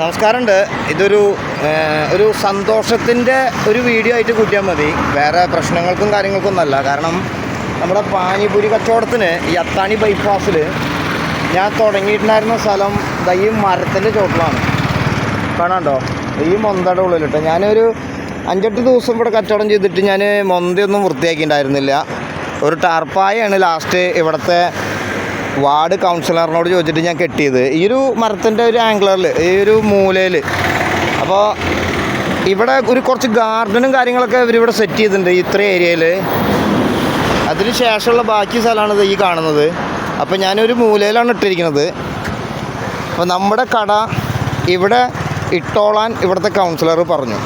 നമസ്കാരമുണ്ട്. ഇതൊരു ഒരു സന്തോഷത്തിന്റെ ഒരു വീഡിയോ ആയിട്ട് കൂട്ടിയാൽ മതി. വേറെ പ്രശ്നങ്ങൾക്കും കാര്യങ്ങൾക്കും ഒന്നല്ല. കാരണം നമ്മുടെ പാനിപുരി കച്ചവടത്തിന് ഈ അത്താണി ബൈപ്പാസിൽ ഞാൻ തുടങ്ങിയിട്ടുണ്ടായിരുന്ന സ്ഥലം ദൈ മരത്തിന്റെ ചോട്ടിലാണ് കാണാണ്ടോ? ഈ മൊന്തയുടെ ഉള്ളിലിട്ട്. ഞാനൊരു അഞ്ചെട്ട് ദിവസം ഇവിടെ കച്ചവടം ചെയ്തിട്ട് ഞാൻ മൊന്തയൊന്നും വൃത്തിയാക്കിയിട്ടുണ്ടായിരുന്നില്ല. ഒരു ടാർപ്പായാണ് ലാസ്റ്റ് ഇവിടുത്തെ വാർഡ് കൗൺസിലറിനോട് ചോദിച്ചിട്ട് ഞാൻ കെട്ടിയത്. ഈ ഒരു മരത്തിന്റെ ഒരു ആംഗ്ലറിൽ ഈ ഒരു മൂലയിൽ അപ്പോൾ ഇവിടെ ഒരു കുറച്ച് ഗാർഡനും കാര്യങ്ങളൊക്കെ ഇവരിവിടെ സെറ്റ് ചെയ്തിട്ടുണ്ട് ഇത്ര ഏരിയയിൽ അതിന് ശേഷമുള്ള ബാക്കി സ്ഥലമാണ് ഈ കാണുന്നത്. അപ്പോൾ ഞാനൊരു മൂലയിലാണ് ഇട്ടിരിക്കുന്നത്. അപ്പോൾ നമ്മുടെ കട ഇവിടെ ഇട്ടോളാൻ ഇവിടുത്തെ കൗൺസിലർ പറഞ്ഞു.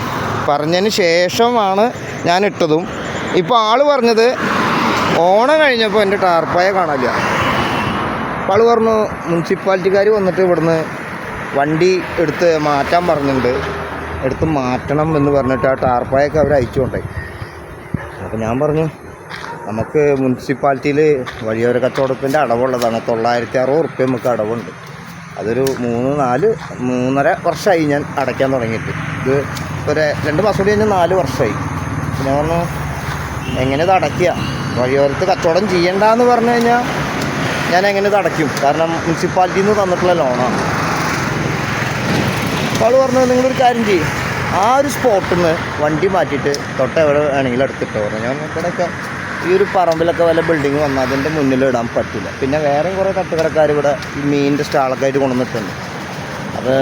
പറഞ്ഞതിന് ശേഷമാണ് ഞാൻ ഇട്ടതും. ഇപ്പോൾ ആൾ പറഞ്ഞത് ഓണം കഴിഞ്ഞപ്പോൾ എന്റെ ടാർപ്പായ കാണില്ല അപ്പോൾ ആൾ പറഞ്ഞു മുനിസിപ്പാലിറ്റിക്കാർ വന്നിട്ട് ഇവിടുന്ന് വണ്ടി എടുത്ത് മാറ്റാൻ പറഞ്ഞിട്ടുണ്ട്. എടുത്ത് മാറ്റണം എന്ന് പറഞ്ഞിട്ട് ആ ടാർപ്പായൊക്കെ അവർ അയച്ചു കൊണ്ടായി അപ്പോൾ ഞാൻ പറഞ്ഞു നമുക്ക് മുനിസിപ്പാലിറ്റിയിൽ വഴിയോര കച്ചവടത്തിന്റെ അടവുള്ളതാണ്. തൊള്ളായിരത്തി അറുപത് ഉറുപ്പ്യ നമുക്ക് അടവുണ്ട്. അതൊരു മൂന്ന് നാല് മൂന്നര വർഷമായി ഞാൻ അടയ്ക്കാൻ തുടങ്ങിയിട്ട്. ഇത് ഒരു രണ്ട് മാസം കൂടി കഴിഞ്ഞാൽ നാല് വർഷമായി. ഞാൻ പറഞ്ഞു എങ്ങനെ ഇത് അടയ്ക്കുക? വഴിയോരത്ത് കച്ചവടം ചെയ്യണ്ടെന്ന് പറഞ്ഞു കഴിഞ്ഞാൽ ഞാൻ എങ്ങനെ ഇത് അടയ്ക്കും? കാരണം മുനിസിപ്പാലിറ്റിയിൽ നിന്ന് തന്നിട്ടുള്ള ലോണാണ് അപ്പോൾ ആൾ പറഞ്ഞത് നിങ്ങളൊരു കാര്യം ചെയ്യും. ആ ഒരു സ്പോട്ടിൽ നിന്ന് വണ്ടി മാറ്റിയിട്ട് തൊട്ട് എവിടെ വേണമെങ്കിലും എടുത്തിട്ടോ പറഞ്ഞു ഞാൻ ഇവിടെയൊക്കെ ഈ ഒരു പറമ്പിലൊക്കെ വല്ല ബിൽഡിങ് വന്നാൽ അതിന്റെ മുന്നിൽ ഇടാൻ പറ്റില്ല പിന്നെ വേറെ കുറേ തട്ടുകടക്കാർ ഇവിടെ ഈ മീനിന്റെ സ്റ്റാളൊക്കെ ആയിട്ട് കൊണ്ടുവന്നിട്ടുണ്ട് അത്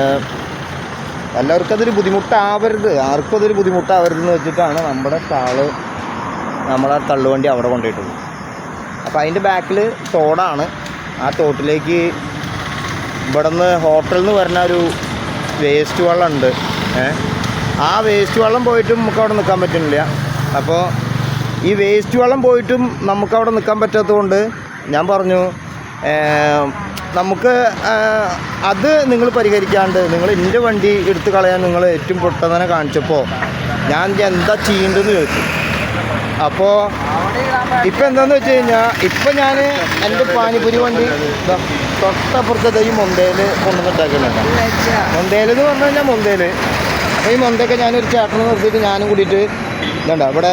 എല്ലാവർക്കും അതൊരു ബുദ്ധിമുട്ടാവരുത്. ആർക്കും അതൊരു ബുദ്ധിമുട്ടാവരുതെന്ന് വെച്ചിട്ടാണ് നമ്മുടെ സ്റ്റാൾ നമ്മളെ തള്ളുവണ്ടി അവിടെ കൊണ്ടുപോയിട്ടുള്ളത്. അപ്പോൾ അതിന്റെ ബാക്കിൽ തോടാണ്. ആ തോട്ടിലേക്ക് ഇവിടെ നിന്ന് ഹോട്ടലിൽ നിന്ന് വരുന്ന ഒരു വേസ്റ്റ് വെള്ളമുണ്ട്. ഏഹ് ആ വേസ്റ്റ് വെള്ളം പോയിട്ടും നമുക്ക് അവിടെ നിൽക്കാൻ പറ്റുന്നില്ല. അപ്പോൾ ഈ വേസ്റ്റ് വെള്ളം പോയിട്ടും നമുക്ക് അവിടെ നിൽക്കാൻ പറ്റാത്തതുകൊണ്ട് ഞാൻ പറഞ്ഞു നമുക്ക് അത് നിങ്ങൾ പരിഹരിക്കാണ്ട് നിങ്ങൾ എന്റെ വണ്ടി എടുത്ത് കളയാൻ നിങ്ങൾ ഏറ്റവും പൊട്ടതനെ കാണിച്ചപ്പോൾ ഞാൻ എന്താ ചെയ്യേണ്ടതെന്ന് ചോദിച്ചു. അപ്പോൾ ഇപ്പം എന്താന്ന് വെച്ച് കഴിഞ്ഞാൽ ഇപ്പം ഞാൻ എന്റെ പാനിപുരി വണ്ടി തൊട്ടപ്പുറത്തത് ഈ മൊന്തയിൽ കൊണ്ടുവന്നിട്ടാക്കുന്നുണ്ട് മൊന്തയിൽ എന്ന് പറഞ്ഞു കഴിഞ്ഞാൽ മൊന്തയിൽ അപ്പോൾ ഈ മൊന്തയൊക്കെ ഞാനൊരു ചേട്ടനെ നിർത്തിയിട്ട് ഞാനും കൂടിയിട്ട് ഇതുണ്ട് ഇവിടെ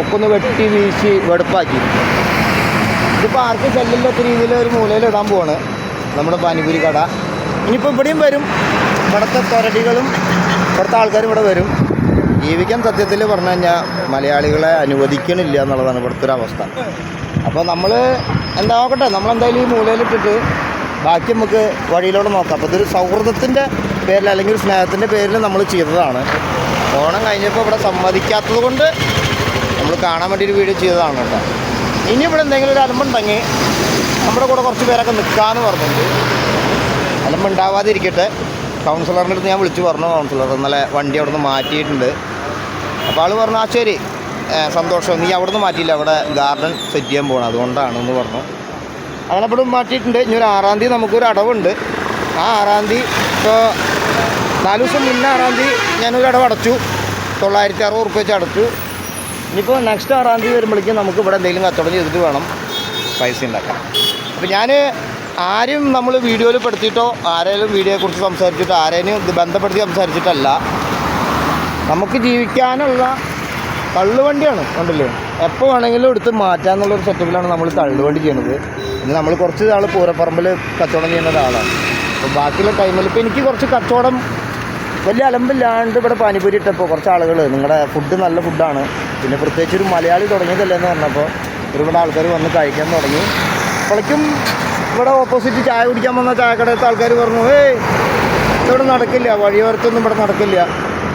ഒക്കെ ഒന്ന് വെട്ടി വീശി വെടുപ്പാക്കി. ഇതിപ്പോൾ ആർക്കും ശല്യമില്ലാത്ത രീതിയിൽ ഒരു മൂലയിൽ ഇടാൻ പോവാണ് നമ്മുടെ പാനിപുരി കട. ഇനിയിപ്പോൾ ഇവിടെയും വരും. ഇവിടുത്തെ തൊരടികളും ഇവിടുത്തെ ആൾക്കാരും ഇവിടെ വരും. ജീവിക്കാൻ സത്യത്തിൽ പറഞ്ഞു കഴിഞ്ഞാൽ മലയാളികളെ അനുവദിക്കണില്ല എന്നുള്ളതാണ് ഇവിടുത്തെ ഒരു അവസ്ഥ. അപ്പോൾ നമ്മൾ എന്താ നോക്കട്ടെ നമ്മളെന്തായാലും ഈ മൂലയിലിട്ടിട്ട് ബാക്കി നമുക്ക് വഴിയിലൂടെ നോക്കാം. അപ്പോൾ ഇതൊരു സൗഹൃദത്തിന്റെ പേരിൽ അല്ലെങ്കിൽ സ്നേഹത്തിന്റെ പേരിൽ നമ്മൾ ചെയ്തതാണ്. ഓണം കഴിഞ്ഞപ്പോൾ ഇവിടെ സമ്മതിക്കാത്തത് കൊണ്ട് നമ്മൾ കാണാൻ വേണ്ടി ഒരു വീഡിയോ ചെയ്തതാണ് കേട്ടോ. ഇനി ഇവിടെ എന്തെങ്കിലും ഒരു അലമ്പുണ്ടെങ്കിൽ നമ്മുടെ കൂടെ കുറച്ച് പേരൊക്കെ നിൽക്കാമെന്ന് പറഞ്ഞിട്ടുണ്ട്. അലമ്പുണ്ടാവാതിരിക്കട്ടെ. കൗൺസിലറിന്റെ അടുത്ത് ഞാൻ വിളിച്ചു പറഞ്ഞു. കൗൺസിലർ ഇന്നലെ വണ്ടി അവിടെ നിന്ന് മാറ്റിയിട്ടുണ്ട്. അപ്പോൾ ആൾ പറഞ്ഞു ആ ശരി. സന്തോഷം. നീ അവിടെ നിന്ന് മാറ്റിയില്ല. അവിടെ ഗാർഡൻ സെറ്റ് ചെയ്യാൻ പോകണം അതുകൊണ്ടാണ് എന്ന് പറഞ്ഞു. അങ്ങനെ അവിടെ മാറ്റിയിട്ടുണ്ട്. ഇനി ഒരു ആറാം തീയതി നമുക്കൊരു അടവുണ്ട്. ആ ആറാം തീയതി ഇപ്പോൾ നാല് ദിവസം മുന്നേ ആറാം തീയതി ഞാനൊരു അടവ് അടച്ചു. തൊള്ളായിരത്തി അറുപത് ഉറുപ്പ്യ വെച്ച് അടച്ചു. ഇനിയിപ്പോൾ നെക്സ്റ്റ് ആറാം തീയതി വരുമ്പോഴേക്കും നമുക്ക് ഇവിടെ എന്തെങ്കിലും കച്ചവടം ചെയ്തിട്ട് വേണം പൈസ ഉണ്ടാക്കാം അപ്പോൾ ഞാൻ ആരും നമ്മൾ വീഡിയോയിൽ പെടുത്തിയിട്ടോ ആരെങ്കിലും വീഡിയോയെക്കുറിച്ച് സംസാരിച്ചിട്ടോ ആരെയും ബന്ധപ്പെടുത്തി സംസാരിച്ചിട്ടല്ല. നമുക്ക് ജീവിക്കാനുള്ള തള്ളുവണ്ടിയാണ് കണ്ടില്ലേ? എപ്പോൾ വേണമെങ്കിലും എടുത്ത് മാറ്റാന്നുള്ളൊരു സെറ്റപ്പിലാണ് നമ്മൾ തള്ളുവണ്ടി ചെയ്യുന്നത്. ഇനി നമ്മൾ കുറച്ച് ആൾ പൂരപ്പറമ്പിൽ കച്ചവടം ചെയ്യുന്ന ഒരാളാണ്. അപ്പോൾ ബാക്കിയുള്ള ടൈമിൽ ഇപ്പോൾ എനിക്ക് കുറച്ച് കച്ചവടം വലിയ അലമ്പില്ലാണ്ട് ഇവിടെ പാനിപൂരി ഇട്ടപ്പോൾ കുറച്ച് ആളുകൾ നിങ്ങളുടെ ഫുഡ് നല്ല ഫുഡാണ് പിന്നെ പ്രത്യേകിച്ച് ഒരു മലയാളി തുടങ്ങിയതല്ലേ എന്ന് പറഞ്ഞപ്പോൾ ഒരുപാട് ആൾക്കാർ വന്ന് കഴിക്കാൻ തുടങ്ങി. അപ്പോഴേക്കും ഇവിടെ ഓപ്പോസിറ്റ് ചായ കുടിക്കാൻ വന്ന ചായക്കടയത്തെ ആൾക്കാർ പറഞ്ഞു ഏയ് ഇവിടെ നടക്കില്ല. വഴിയോരത്തൊന്നും ഇവിടെ നടക്കില്ല.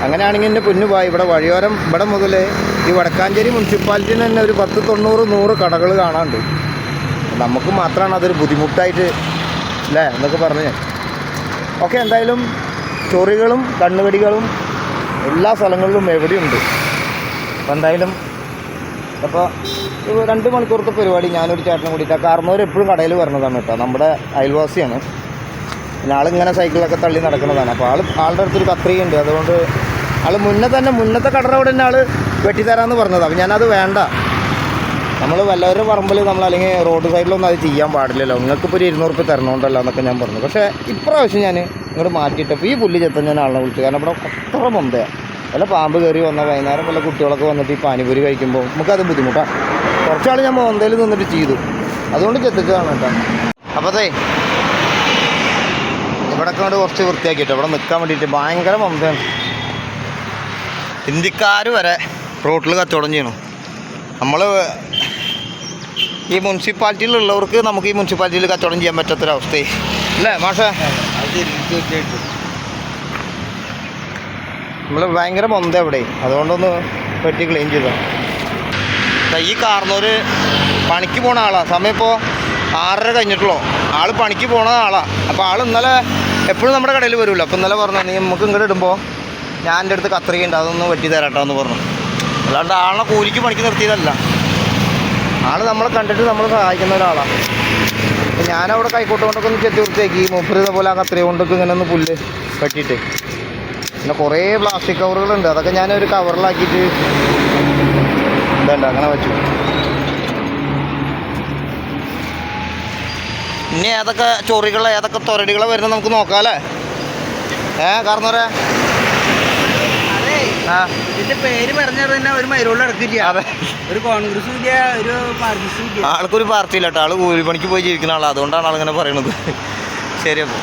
അങ്ങനെയാണെങ്കിൽ എന്റെ പൊന്നു പോയി ഇവിടെ വഴിയോരം ഇവിടെ മുതൽ ഈ വടക്കാഞ്ചേരി മുനിസിപ്പാലിറ്റിന് തന്നെ ഒരു പത്ത് തൊണ്ണൂറ് നൂറ് കടകൾ കാണാനുണ്ട്. നമുക്ക് മാത്രമാണ് അതൊരു ബുദ്ധിമുട്ടായിട്ട് അല്ലേ? എന്നൊക്കെ പറഞ്ഞ്. ഓക്കെ എന്തായാലും ചൊറികളും കണ്ണുകടികളും എല്ലാ സ്ഥലങ്ങളിലും എവിടെയുണ്ട്? അപ്പോൾ എന്തായാലും അപ്പോൾ രണ്ട് മണിക്കൂറത്തെ പരിപാടി ഞാനൊരു ചേട്ടനും കൂടിയിട്ട് കാർന്നവർ എപ്പോഴും കടയിൽ വരുന്നതാണ് കേട്ടോ. നമ്മുടെ അയൽവാസിയാണ്. പിന്നെ ആളിങ്ങനെ സൈക്കിളൊക്കെ തള്ളി നടക്കുന്നതാണ്. അപ്പോൾ ആൾ ആളുടെ അടുത്തൊരു കത്രികയുണ്ട്. അതുകൊണ്ട് ആൾ മുന്നേ തന്നെ മുന്നത്തെ കടറ അവിടെ തന്നെ ആൾ വെട്ടിത്തരാമെന്ന് പറഞ്ഞത്. അപ്പോൾ ഞാനത് വേണ്ട. നമ്മൾ വല്ലവരും പറമ്പിൽ നമ്മൾ അല്ലെങ്കിൽ റോഡ് സൈഡിലൊന്നും അത് ചെയ്യാൻ പാടില്ലല്ലോ. നിങ്ങൾക്ക് ഇപ്പോൾ ഒരു ഇരുന്നൂറ് റുപ്യ തരണോണ്ടല്ലോ എന്നൊക്കെ ഞാൻ പറഞ്ഞു. പക്ഷേ ഇപ്രാവശ്യം ഞാൻ ഇങ്ങോട്ട് മാറ്റിയിട്ടപ്പോൾ ഈ പുല്ല് ചെത്താൻ ഞാൻ ആളെ വിളിച്ചു. കാരണം ഇവിടെ അത്ര മൊന്തയാണ് വല്ല പാമ്പ് കയറി വന്ന വൈകുന്നേരം വല്ല കുട്ടികളൊക്കെ വന്നിട്ട് ഈ പാനിപൂരി കഴിക്കുമ്പോൾ നമുക്കത് ബുദ്ധിമുട്ടാണ് കുറച്ചാൾ ഞാൻ മൊന്തയിൽ നിന്നിട്ട് ചെയ്തു. അതുകൊണ്ട് ചെത്തിച്ചതാണ് കേട്ടോ. അപ്പോഴത്തേ ഇവിടെ കൊണ്ട് കുറച്ച് വൃത്തിയാക്കിയിട്ട്. ഇവിടെ നിൽക്കാൻ വേണ്ടിയിട്ട് ഭയങ്കര മമതയാണ് ഹിന്ദിക്കാർ വരെ റോട്ടിൽ കച്ചവടം ചെയ്യണം. നമ്മൾ ഈ മുനിസിപ്പാലിറ്റിയിലുള്ളവർക്ക് നമുക്ക് ഈ മുനിസിപ്പാലിറ്റിയിൽ കച്ചവടം ചെയ്യാൻ പറ്റാത്തൊരവസ്ഥ അല്ലേ മാഷേ? നമ്മൾ ഭയങ്കര മൊന്ത അവിടെ അതുകൊണ്ടൊന്ന് വെട്ടി ക്ലീൻ ചെയ്തോ. ദാ ഈ കാർന്നൂര് പണിക്ക് പോണ ആളാ. സമയം ഇപ്പോൾ ആറര കഴിഞ്ഞിട്ടുള്ളൂ. ആൾ പണിക്ക് പോണ ആളാ. അപ്പോൾ ആൾ ഇന്നലെ എപ്പോഴും നമ്മുടെ കടയിൽ വരുമല്ലോ അപ്പം ഇന്നലെ പറഞ്ഞു നീ നമുക്ക് ഇങ്ങോട്ട് ഇടുമ്പോൾ ഞാൻ എന്റെ അടുത്ത് കത്രികയുണ്ട് അതൊന്ന് വെട്ടി തരാട്ടോ എന്ന് പറഞ്ഞു. അല്ലാണ്ട് ആളെ കൂലിക്ക് പണിക്ക് നിർത്തിയതല്ല. ആൾ നമ്മളെ കണ്ടിട്ട് നമ്മൾ സഹായിക്കുന്ന ഒരാളാണ് അപ്പം ഞാനവിടെ കൈക്കോട്ട് കൊണ്ടൊക്കെ ഒന്ന് ചെത്തി വൃത്തിയാക്കി മൂപ്പര് ഇതേപോലെ ആ കത്രിക കൊണ്ടൊക്കെ ഇങ്ങനെ ഒന്ന് പുല്ല് വെട്ടിയിട്ട് പിന്നെ കുറേ പ്ലാസ്റ്റിക് കവറുകളുണ്ട്. അതൊക്കെ ഞാനൊരു കവറിലാക്കിയിട്ട് എന്താ അങ്ങനെ വെച്ചു. ഇനി ഏതൊക്കെ ചൊറികൾ ഏതൊക്കെ തൊരടികൾ വരുന്നത് നമുക്ക് നോക്കാം അല്ലേ? ഏ കാരണം ആ. ഇതിന്റെ പേര് തന്നെ ഒരു മൈരോളിൽ ഒരു കോൺഗ്രസും ഇല്ല ഒരു മാർക്സിസ്റ്റും ഇല്ല. ആൾക്കൊരു പാർട്ടിയില്ല കേട്ടോ. ആൾ കൂലിപ്പണിക്ക് പോയി ജീവിക്കുന്ന ആളാണ് അതുകൊണ്ടാണ് ആളിങ്ങനെ പറയണത്. ശരി അപ്പോൾ